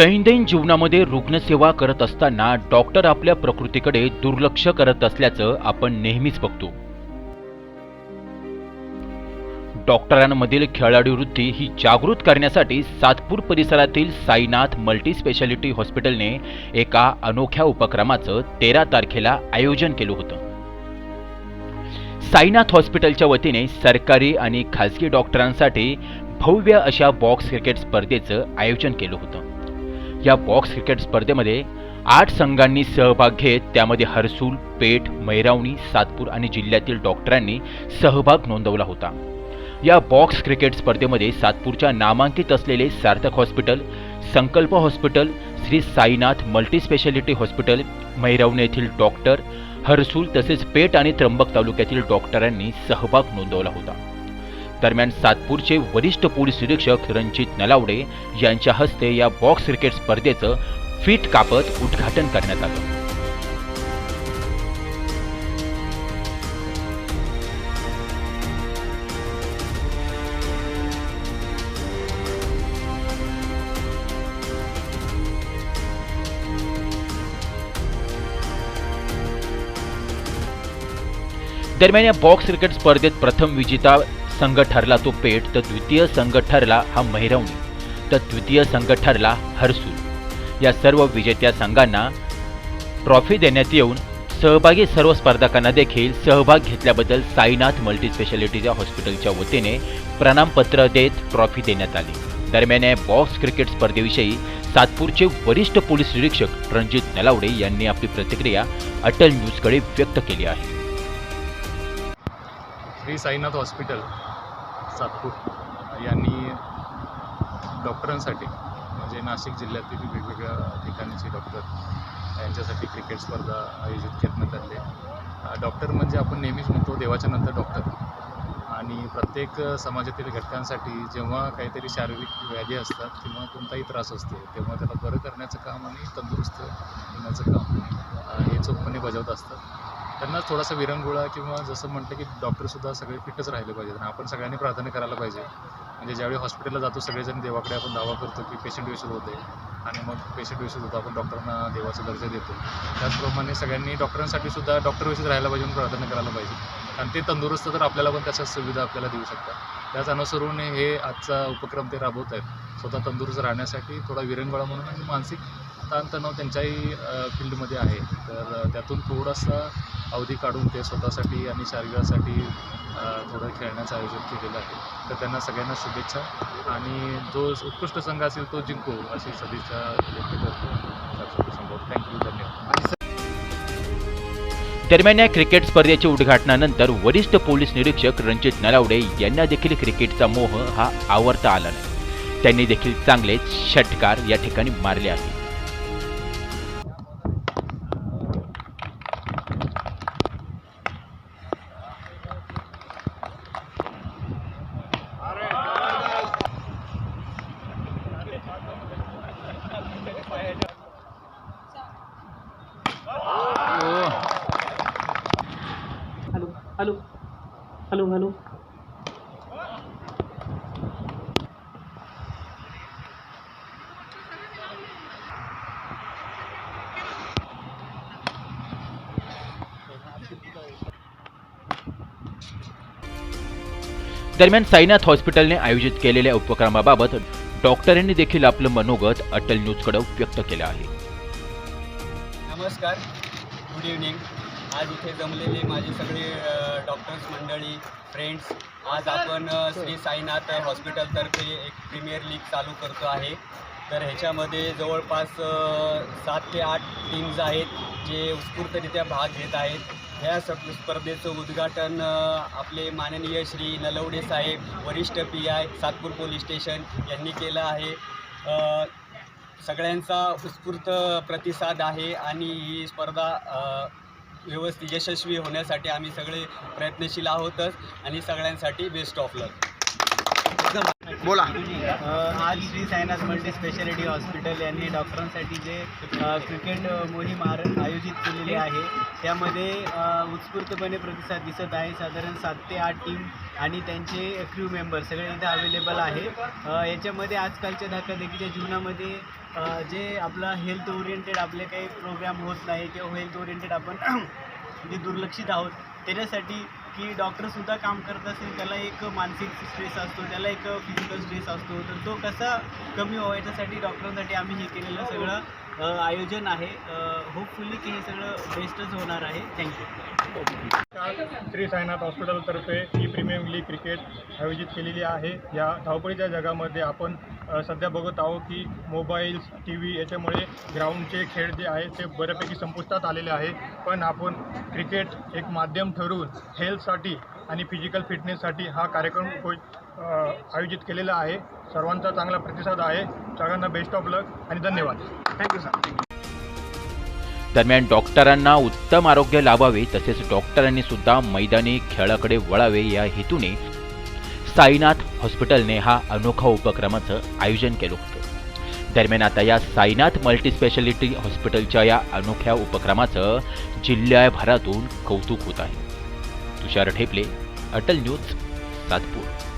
दैनंदिन जीवनामध्ये रुग्णसेवा करत असताना डॉक्टर आपल्या प्रकृतीकडे दुर्लक्ष करत असल्याचं आपण नेहमीच बघतो. डॉक्टरांमधील खेळाडू वृत्ती ही जागृत करण्यासाठी सातपूर परिसरातील साईनाथ मल्टी स्पेशालिटी हॉस्पिटलने एका अनोख्या उपक्रमाचं तेरा तारखेला आयोजन केलं होतं. साईनाथ हॉस्पिटलच्या वतीने सरकारी आणि खाजगी डॉक्टरांसाठी भव्य अशा बॉक्स क्रिकेट स्पर्धेचं आयोजन केलं होतं. या बॉक्स क्रिकेट स्पर्धेमध्ये आठ संघांनी सहभाग घेत त्यामध्ये हर्सूल पेठ मैरावणी सातपूर आणि जिल्ह्यातील डॉक्टरांनी सहभाग नोंदवला होता. या बॉक्स क्रिकेट स्पर्धेमध्ये सातपूरच्या नामांकित असलेले Sarthak hospital Sankalp hospital Shri Sainath multispeciality hospital मैरवणे येथील डॉक्टर हर्सूल तसेच पेठ आणि त्र्यंबक तालुक्यातील डॉक्टरांनी सहभाग नोंदवला होता. दरम्यान सातपूरचे वरिष्ठ पोलीस निरीक्षक रणजित नलावडे यांच्या हस्ते या बॉक्स क्रिकेट स्पर्धेचं फीट कापत उद्घाटन करण्यात आलं. दरम्यान या बॉक्स क्रिकेट स्पर्धेत प्रथम विजेता संघ ठरला तो पेठ तर द्वितीय संघ ठरला हा महिरवणी तर तृतीय संघ ठरला हरसूल. या सर्व विजेत्या संघांना ट्रॉफी देण्यात येऊन सहभागी सर्व स्पर्धकांना देखील सहभाग घेतल्याबद्दल साईनाथ मल्टी स्पेशालिटीच्या हॉस्पिटलच्या वतीने प्रणामपत्र देत ट्रॉफी देण्यात आली. दरम्यान या बॉक्स क्रिकेट स्पर्धेविषयी सातपूरचे वरिष्ठ पोलीस निरीक्षक रणजित नलावडे यांनी आपली प्रतिक्रिया अटल न्यूजकडे व्यक्त केली आहे. श्री साईनाथ हॉस्पिटल सातपूर. यांनी डॉक्टरांसाठी म्हणजे नाशिक जिल्ह्यातील वेगवेगळ्या ठिकाणचे डॉक्टर यांच्यासाठी क्रिकेट स्पर्धा आयोजित करण्यात आली डॉक्टर म्हणजे आपण नेहमीच म्हणतो देवाच्या नंतर डॉक्टर. आणि प्रत्येक समाजातील घटकांसाठी जेव्हा काहीतरी शारीरिक व्याधी असतात किंवा कोणताही त्रास असतो तेव्हा त्याला बरं करण्याचं काम आणि तंदुरुस्त होण्याचं काम हे चोखपणे बजावत असतात. त्यांना थोडासा विरंगुळा किंवा जसं म्हटलं की डॉक्टरसुद्धा सगळे फिटच राहिले पाहिजेत आणि आपण सगळ्यांनी प्राधान्य करायला पाहिजे. म्हणजे ज्यावेळी हॉस्पिटलला जातो सगळेजण देवाकडे आपण दावा करतो की पेशंट विषय होते आणि मग पेशंट विषय होतो आपण डॉक्टरांना देवाचा दर्जा देतो. त्याचप्रमाणे सगळ्यांनी डॉक्टरांसाठी सुद्धा डॉक्टर व्यवस्थित राहायला पाहिजे म्हणून प्राधान्य करायला पाहिजे. आणि ते तंदुरुस्त तर आपल्याला पण त्याच्या सुविधा आपल्याला देऊ शकतात. त्याच अनुसरून हे आजचा उपक्रम ते राबवत आहेत. स्वतः तंदुरुस्त राहण्यासाठी थोडा विरंगुळा म्हणून आणि मानसिक ताणतणाव त्यांच्याही फील्डमध्ये आहे. तर त्यातून थोडासा अवधी काढून ते स्वतःसाठी आणि शरीरासाठी थोडं खेळण्याचं आयोजन केलेलं आहे. तर त्यांना सगळ्यांना शुभेच्छा आणि जो उत्कृष्ट संघ असेल तो जिंको अशी सदिच्छा व्यक्त करतो. संभव. थँक्यू धन्यवाद. दरम्यान या क्रिकेट स्पर्धेच्या उद्घाटनानंतर वरिष्ठ पोलीस निरीक्षक रणजित नलावडे यांना देखील क्रिकेटचा मोह हा आवडता आला नाही. त्यांनी देखील चांगलेच षटकार या ठिकाणी मारले आहेत दरम्यान साईनाथ हॉस्पिटलने आयोजित केलेल्या उपक्रमाबाबत डॉक्टरांनी देखील आपलं मनोगत अटल न्यूजकडे व्यक्त केलं आहे. नमस्कार. गुड इव्हनिंग आज इथे जमलेले माझे सगळे डॉक्टर्स मंडळी फ्रेंड्स आज आपण श्री साईनाथ हॉस्पिटलतर्फे एक प्रीमियर लीग चालू करतो आहे. तर ह्याच्यामध्ये जवळपास सात ते आठ टीम्स आहेत जे उत्स्फूर्तरित्या भाग घेत आहेत. ह्या सप स्पर्धेचं उद्घाटन आपले माननीय श्री नलवडे साहेब वरिष्ठ P I Satpur police station यांनी केलं आहे. सगळ्यांचा उत्स्फूर्त प्रतिसाद आहे आणि ही स्पर्धा व्यवस्थित यशस्वी होण्यासाठी आम्ही सगळे प्रयत्नशील आहोतच आणि सगळ्यांसाठी बेस्ट ऑफ लक बोला. आज Shri Sainath multi speciality hospital यांनी डॉक्टरांसाठी जे क्रिकेट मोहीम आयोजित केलेली आहे त्यामध्ये उत्स्फूर्तपणे प्रतिसाद दिसत आहे. साधारण सात ते आठ टीम आणि त्यांचे क्रू मेंबर सगळे इथे अवेलेबल आहे. याच्यामध्ये आजकालच्या धकाधकीच्या जीवनामध्ये जे आपला हेल्थ ओरिएंटेड आपले काही प्रोग्राम होत नाही किंवा हेल्थ ओरिएंटेड आपण जे दुर्लक्षित आहोत त्याच्यासाठी की डॉक्टरसुद्धा काम करत असेल त्याला एक मानसिक स्ट्रेस असतो त्याला एक फिजिकल स्ट्रेस असतो. तर तो कसा कमी व्हायच्यासाठी डॉक्टरांसाठी आम्ही हे केलेलं सगळं आयोजन आहे. होपफुली की हे सगळं बेस्टच होणार आहे. थँक्यू श्री साईनाथ हॉस्पिटलतर्फे ही प्रीमियम लीग क्रिकेट आयोजित केलेली आहे. या धावपळीच्या जगामध्ये आपण सध्या बघत आहोत की मोबाईल्स टी व्ही याच्यामुळे ग्राउंडचे खेळ जे आहे ते बऱ्यापैकी संपुष्टात आलेले आहे. पण आपण क्रिकेट एक माध्यम ठरवून हेल्थसाठी आणि फिजिकल फिटनेससाठी हा कार्यक्रम आयोजित केलेला आहे. सर्वांचा चांगला प्रतिसाद आहे. सगळ्यांना बेस्ट ऑफ लक आणि धन्यवाद. थँक्यू सर दरम्यान डॉक्टरांना उत्तम आरोग्य लाभावे तसेच डॉक्टरांनी सुद्धा मैदानी खेळाकडे वळावे या हेतूने साईनाथ हॉस्पिटलने हा अनोखा उपक्रमाचं आयोजन केलं होतं. दरम्यान आता या साईनाथ मल्टीस्पेशालिटी हॉस्पिटलच्या या अनोख्या उपक्रमाचं जिल्ह्याभरातून कौतुक होत आहे. तुषार ठेपले अटल न्यूज सातपूर.